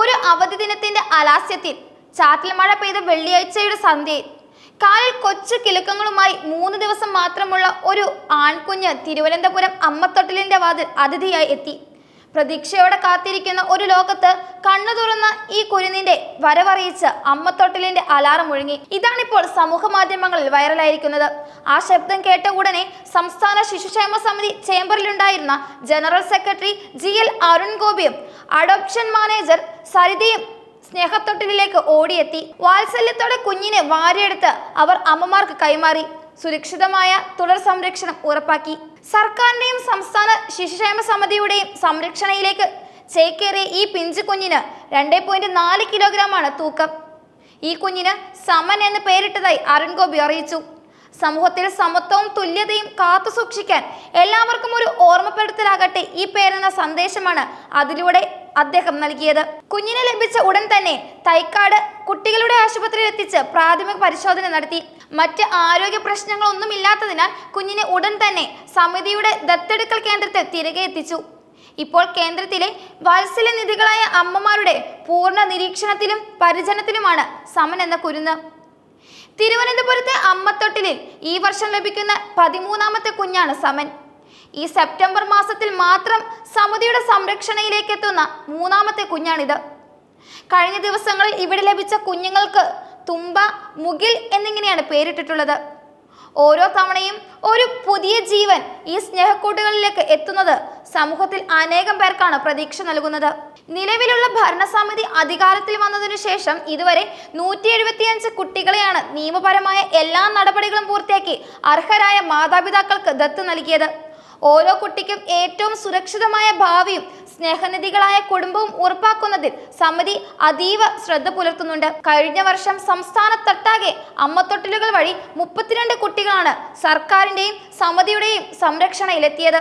ഒരു അവധി ദിനത്തിന്റെ അലാസ്യത്തിൽ ചാറ്റൽ മഴ പെയ്ത വെള്ളിയാഴ്ചയുടെ സന്ധ്യയിൽ കാലിൽ കൊച്ചു കിലുക്കങ്ങളുമായി മൂന്ന് ദിവസം മാത്രമുള്ള ഒരു ആൺകുഞ്ഞ് തിരുവനന്തപുരം അമ്മത്തൊട്ടിലിന്റെ വാതിൽ അതിഥിയായി എത്തി. പ്രതീക്ഷയോടെ കാത്തിരിക്കുന്ന ഒരു ലോകത്ത് കണ്ണു തുറന്ന ഈ കുരുന്നിന്റെ വരവറിയിച്ച് അമ്മത്തൊട്ടിലിന്റെ അലാറം ഒഴുങ്ങി ഇതാണിപ്പോൾ സമൂഹ മാധ്യമങ്ങളിൽ വൈറലായിരിക്കുന്നത്. ആ ശബ്ദം കേട്ട ഉടനെ സംസ്ഥാന ശിശുക്ഷേമ സമിതി ചേംബറിലുണ്ടായിരുന്ന general secretary G L Arun ഗോപിയും അഡോപ്ഷൻ മാനേജർ സരിതയും സ്നേഹത്തൊട്ടിലേക്ക് ഓടിയെത്തി. വാത്സല്യത്തോടെ കുഞ്ഞിനെ വാരിയെടുത്ത് അവർ അമ്മമാർക്ക് കൈമാറി. സുരക്ഷിതമായ തുടർ സംരക്ഷണം ഉറപ്പാക്കി. സർക്കാരിന്റെയും സംസ്ഥാന ശിശുക്ഷേമ സമിതിയുടെയും സംരക്ഷണയിലേക്ക് ചേക്കേറിയ ഈ പിഞ്ചു കുഞ്ഞിന് രണ്ടേ പോയിന്റ് നാല് കിലോഗ്രാമാണ് തൂക്കം. ഈ കുഞ്ഞിന് സമൻ എന്ന് പേരിട്ടതായി അരുൺ ഗോപി അറിയിച്ചു. സമൂഹത്തിൽ സമത്വവും തുല്യതയും കാത്തു സൂക്ഷിക്കാൻ എല്ലാവർക്കും ഒരു ഓർമ്മപ്പെടുത്തലാകട്ടെ ഈ പേരെന്ന സന്ദേശമാണ് അതിലൂടെ അദ്ദേഹം നൽകിയത്. കുഞ്ഞിനെ ലഭിച്ച ഉടൻ തന്നെ തൈക്കാട് കുട്ടികളുടെ ആശുപത്രിയിൽ എത്തിച്ച് പ്രാഥമിക പരിശോധന നടത്തി. മറ്റ് ആരോഗ്യ പ്രശ്നങ്ങളൊന്നും ഇല്ലാത്തതിനാൽ കുഞ്ഞിനെ ഉടൻ തന്നെ സമിതിയുടെ ദത്തെടുക്കൽ കേന്ദ്രത്തിൽ തിരികെ എത്തിച്ചു. ഇപ്പോൾ കേന്ദ്രത്തിലെ വാത്സല്യനിധികളായ അമ്മമാരുടെ പൂർണ നിരീക്ഷണത്തിലും പരിചരണത്തിലുമാണ് സമൻ എന്ന കുരുന്ന്. തിരുവനന്തപുരത്തെ അമ്മത്തൊട്ടിലിൽ ഈ വർഷം ലഭിക്കുന്ന പതിമൂന്നാമത്തെ കുഞ്ഞാണ് സമൻ. ഈ സെപ്റ്റംബർ മാസത്തിൽ മാത്രം സമിതിയുടെ സംരക്ഷണയിലേക്ക് എത്തുന്ന മൂന്നാമത്തെ കുഞ്ഞാണിത്. കഴിഞ്ഞ ദിവസങ്ങളിൽ ഇവിടെ ലഭിച്ച കുഞ്ഞുങ്ങൾക്ക് തുമ്പ മുകിൽ എന്നിങ്ങനെയാണ് പേരിട്ടിട്ടുള്ളത്. ഓരോ തവണയും ഒരു പുതിയ ജീവൻ ഈ സ്നേഹക്കൂട്ടുകളിലേക്ക് എത്തുന്നത് സമൂഹത്തിൽ അനേകം പേർക്കാണ് പ്രതീക്ഷ നൽകുന്നത്. നിലവിലുള്ള ഭരണസമിതി അധികാരത്തിൽ വന്നതിനു ശേഷം ഇതുവരെ നൂറ്റി എഴുപത്തിയഞ്ച് കുട്ടികളെയാണ് നിയമപരമായ എല്ലാ നടപടികളും പൂർത്തിയാക്കി അർഹരായ മാതാപിതാക്കൾക്ക് ദത്ത് നൽകിയത്. ഓരോ കുട്ടിക്കും ഏറ്റവും സുരക്ഷിതമായ ഭാവിയും സ്നേഹനിധികളായ കുടുംബവും ഉറപ്പാക്കുന്നതിൽ സമിതി അതീവ ശ്രദ്ധ പുലർത്തുന്നുണ്ട്. കഴിഞ്ഞ വർഷം സംസ്ഥാനത്തൊട്ടാകെ അമ്മത്തൊട്ടിലുകൾ വഴി മുപ്പത്തിരണ്ട് കുട്ടികളാണ് സർക്കാരിന്റെയും സമിതിയുടെയും സംരക്ഷണയിലെത്തിയത്.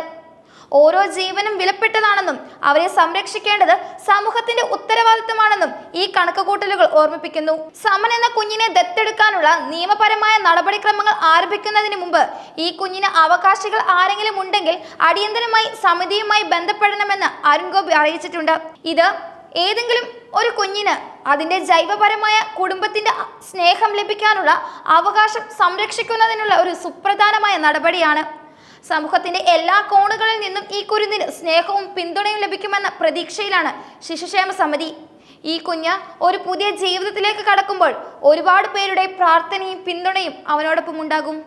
ഓരോ ജീവനും വിലപ്പെട്ടതാണെന്നും അവരെ സംരക്ഷിക്കേണ്ടത് സമൂഹത്തിന്റെ ഉത്തരവാദിത്തമാണെന്നും ഈ കണക്കുകൂട്ടലുകൾ ഓർമ്മിപ്പിക്കുന്നു. സമൻ എന്ന കുഞ്ഞിനെ ദത്തെടുക്കാനുള്ള നിയമപരമായ നടപടിക്രമങ്ങൾ ആരംഭിക്കുന്നതിന് മുമ്പ് ഈ കുഞ്ഞിന് അവകാശികൾ ആരെങ്കിലും ഉണ്ടെങ്കിൽ അടിയന്തരമായി സമിതിയുമായി ബന്ധപ്പെടണമെന്ന് അരുൺ ഗോപി അറിയിച്ചിട്ടുണ്ട്. ഇത് ഏതെങ്കിലും ഒരു കുഞ്ഞിന് അതിന്റെ ജൈവപരമായ കുടുംബത്തിന്റെ സ്നേഹം ലഭിക്കാനുള്ള അവകാശം സംരക്ഷിക്കുന്നതിനുള്ള ഒരു സുപ്രധാനമായ നടപടിയാണ്. സമൂഹത്തിന്റെ എല്ലാ കോണുകളിൽ നിന്നും ഈ കുരുന്നിന് സ്നേഹവും പിന്തുണയും ലഭിക്കുമെന്ന പ്രതീക്ഷയിലാണ് ശിശുക്ഷേമ സമിതി. ഈ കുഞ്ഞ് ഒരു പുതിയ ജീവിതത്തിലേക്ക് കടക്കുമ്പോൾ ഒരുപാട് പേരുടെ പ്രാർത്ഥനയും പിന്തുണയും അവനോടൊപ്പം ഉണ്ടാകും.